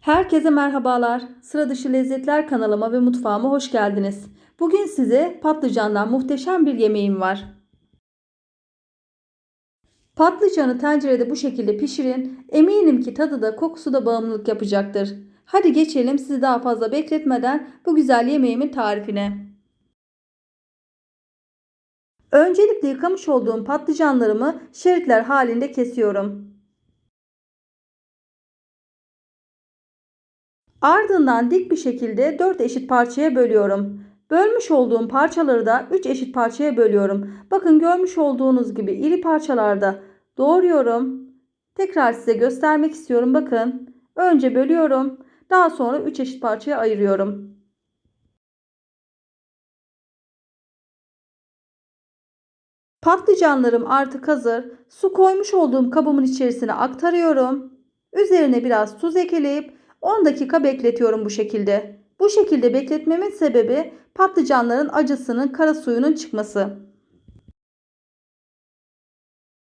Herkese merhabalar. Sıra dışı lezzetler kanalıma ve mutfağıma hoş geldiniz. Bugün size patlıcandan muhteşem bir yemeğim var. Patlıcanı tencerede bu şekilde pişirin. Eminim ki tadı da kokusu da bağımlılık yapacaktır. Hadi geçelim sizi daha fazla bekletmeden bu güzel yemeğimin tarifine. Öncelikle yıkamış olduğum patlıcanlarımı şeritler halinde kesiyorum. Ardından dik bir şekilde 4 eşit parçaya bölüyorum. Bölmüş olduğum parçaları da 3 eşit parçaya bölüyorum. Bakın görmüş olduğunuz gibi iri parçalarda doğruyorum. Tekrar size göstermek istiyorum. Bakın önce bölüyorum. Daha sonra 3 eşit parçaya ayırıyorum. Patlıcanlarım artık hazır. Su koymuş olduğum kabımın içerisine aktarıyorum. Üzerine biraz tuz ekleyip 10 dakika bekletiyorum bu şekilde. Bu şekilde bekletmemin sebebi patlıcanların acısının kara suyunun çıkması.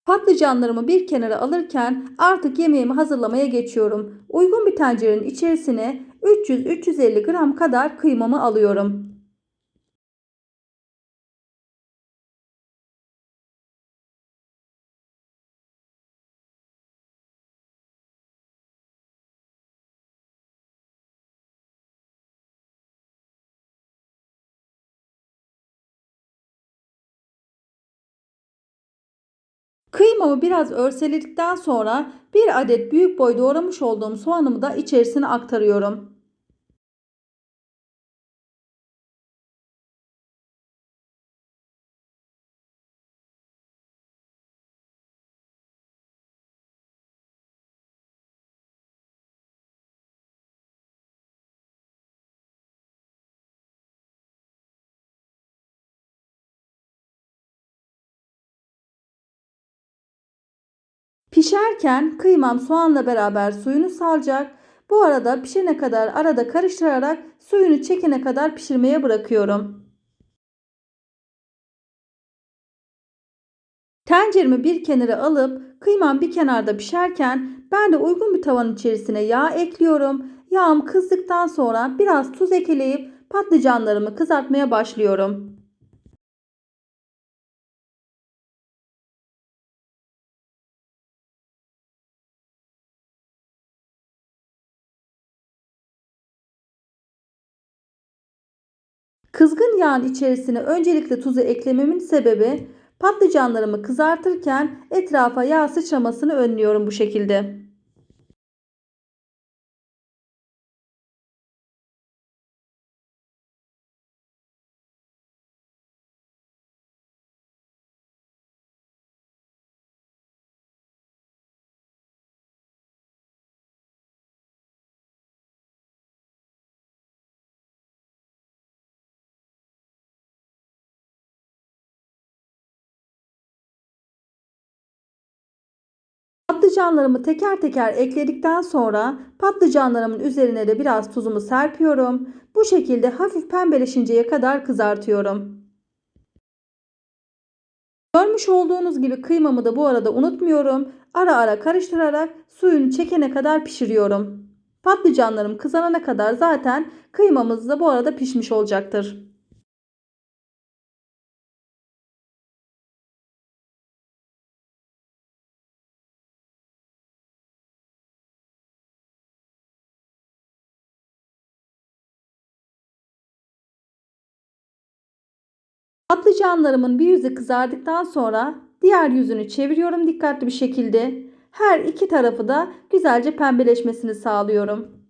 Patlıcanlarımı bir kenara alırken artık yemeğimi hazırlamaya geçiyorum. Uygun bir tencerenin içerisine 300-350 gram kadar kıymamı alıyorum. Kıymamı biraz örseledikten sonra bir adet büyük boy doğramış olduğum soğanımı da içerisine aktarıyorum. Pişerken kıymam soğanla beraber suyunu salacak. Bu arada pişene kadar arada karıştırarak suyunu çekene kadar pişirmeye bırakıyorum. Tenceremi bir kenara alıp kıymam bir kenarda pişerken ben de uygun bir tavanın içerisine yağ ekliyorum. Yağım kızdıktan sonra biraz tuz ekleyip patlıcanlarımı kızartmaya başlıyorum. Kızgın yağın içerisine öncelikle tuzu eklememin sebebi patlıcanlarımı kızartırken etrafa yağ sıçramasını önlüyorum bu şekilde. Patlıcanlarımı teker teker ekledikten sonra patlıcanlarımın üzerine de biraz tuzumu serpiyorum. Bu şekilde hafif pembeleşinceye kadar kızartıyorum. Görmüş olduğunuz gibi kıymamı da bu arada unutmuyorum. Ara ara karıştırarak suyunu çekene kadar pişiriyorum. Patlıcanlarım kızarana kadar zaten kıymamız da bu arada pişmiş olacaktır. Patlıcanlarımın bir yüzü kızardıktan sonra diğer yüzünü çeviriyorum dikkatli bir şekilde. Her iki tarafı da güzelce pembeleşmesini sağlıyorum.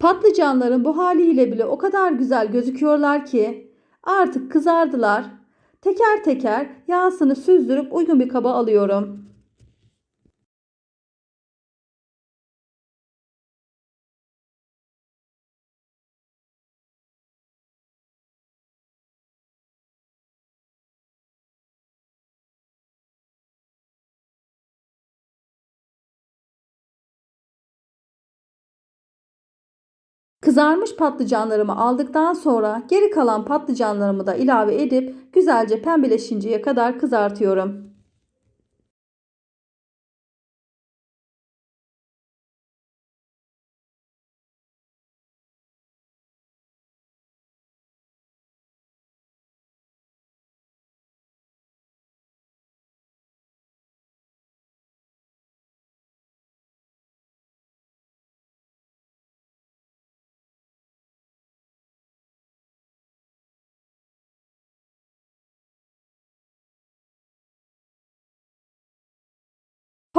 Patlıcanların bu haliyle bile o kadar güzel gözüküyorlar ki artık kızardılar. Teker teker yağsını süzdürüp uygun bir kaba alıyorum. Kızarmış patlıcanlarımı aldıktan sonra geri kalan patlıcanlarımı da ilave edip güzelce pembeleşinceye kadar kızartıyorum.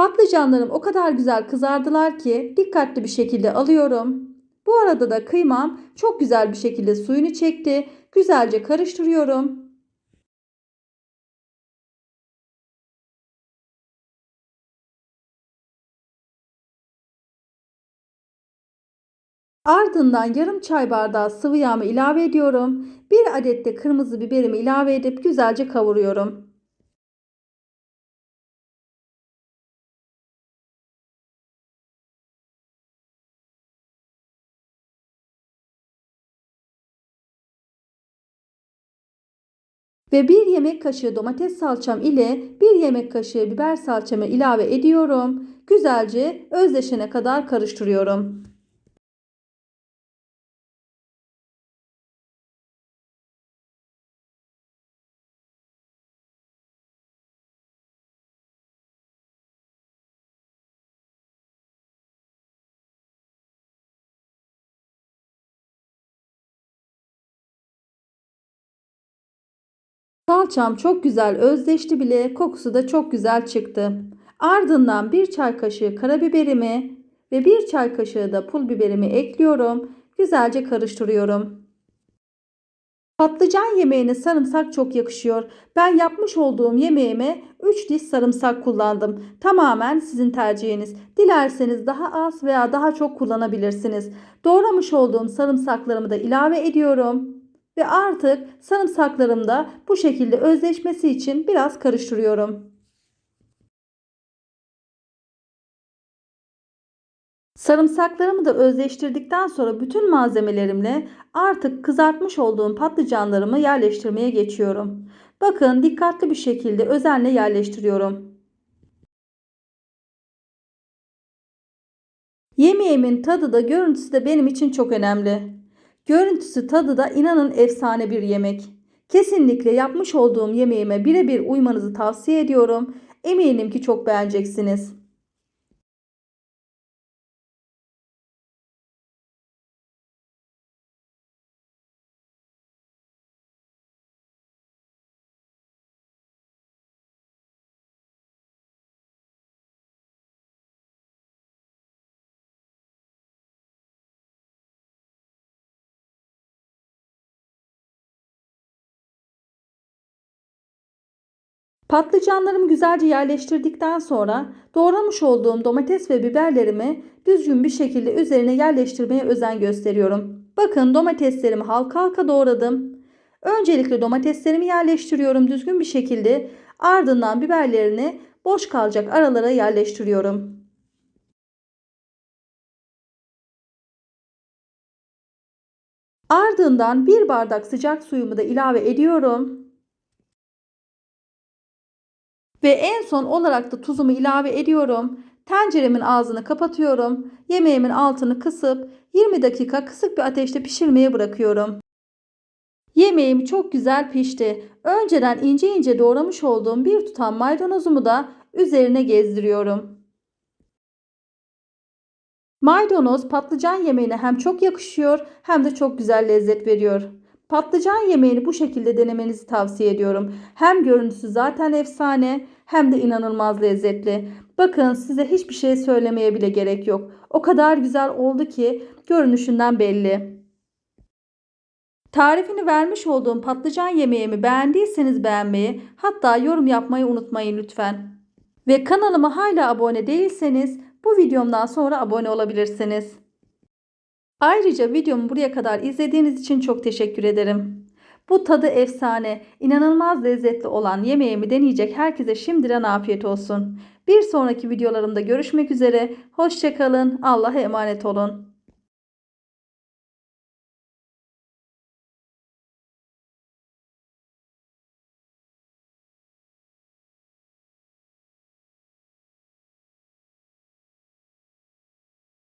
Patlıcanlarım o kadar güzel kızardılar ki dikkatli bir şekilde alıyorum. Bu arada da kıymam çok güzel bir şekilde suyunu çekti. Güzelce karıştırıyorum. Ardından yarım çay bardağı sıvı yağımı ilave ediyorum. Bir adet de kırmızı biberimi ilave edip güzelce kavuruyorum. Ve bir yemek kaşığı domates salçam ile bir yemek kaşığı biber salçamı ilave ediyorum. Güzelce özleşene kadar karıştırıyorum. Salçam çok güzel özleşti bile kokusu da çok güzel çıktı. Ardından bir çay kaşığı karabiberimi ve bir çay kaşığı da pul biberimi ekliyorum. Güzelce karıştırıyorum. Patlıcan yemeğine sarımsak çok yakışıyor. Ben yapmış olduğum yemeğime 3 diş sarımsak kullandım. Tamamen sizin tercihiniz. Dilerseniz daha az veya daha çok kullanabilirsiniz. Doğramış olduğum sarımsaklarımı da ilave ediyorum. Ve artık sarımsaklarım da bu şekilde özleşmesi için biraz karıştırıyorum. Sarımsaklarımı da özleştirdikten sonra bütün malzemelerimle artık kızartmış olduğum patlıcanlarımı yerleştirmeye geçiyorum. Bakın dikkatli bir şekilde özenle yerleştiriyorum. Yemeğimin tadı da görüntüsü de benim için çok önemli. Görüntüsü tadı da inanın efsane bir yemek. Kesinlikle yapmış olduğum yemeğime birebir uymanızı tavsiye ediyorum. Eminim ki çok beğeneceksiniz. Patlıcanlarımı güzelce yerleştirdikten sonra doğramış olduğum domates ve biberlerimi düzgün bir şekilde üzerine yerleştirmeye özen gösteriyorum. Bakın domateslerimi halka halka doğradım. Öncelikle domateslerimi yerleştiriyorum düzgün bir şekilde. Ardından biberlerini boş kalacak aralara yerleştiriyorum. Ardından bir bardak sıcak suyumu da ilave ediyorum. Ve en son olarak da tuzumu ilave ediyorum. Tenceremin ağzını kapatıyorum. Yemeğimin altını kısıp 20 dakika kısık bir ateşte pişirmeye bırakıyorum. Yemeğim çok güzel pişti. Önceden ince ince doğramış olduğum bir tutam maydanozumu da üzerine gezdiriyorum. Maydanoz patlıcan yemeğine hem çok yakışıyor hem de çok güzel lezzet veriyor. Patlıcan yemeğini bu şekilde denemenizi tavsiye ediyorum. Hem görüntüsü zaten efsane hem de inanılmaz lezzetli. Bakın size hiçbir şey söylemeye bile gerek yok. O kadar güzel oldu ki görünüşünden belli. Tarifini vermiş olduğum patlıcan yemeğimi beğendiyseniz beğenmeyi, hatta yorum yapmayı unutmayın lütfen. Ve kanalıma hala abone değilseniz bu videomdan sonra abone olabilirsiniz. Ayrıca videomu buraya kadar izlediğiniz için çok teşekkür ederim. Bu tadı efsane, inanılmaz lezzetli olan yemeğimi deneyecek herkese şimdiden afiyet olsun. Bir sonraki videolarımda görüşmek üzere. Hoşçakalın. Allah'a emanet olun.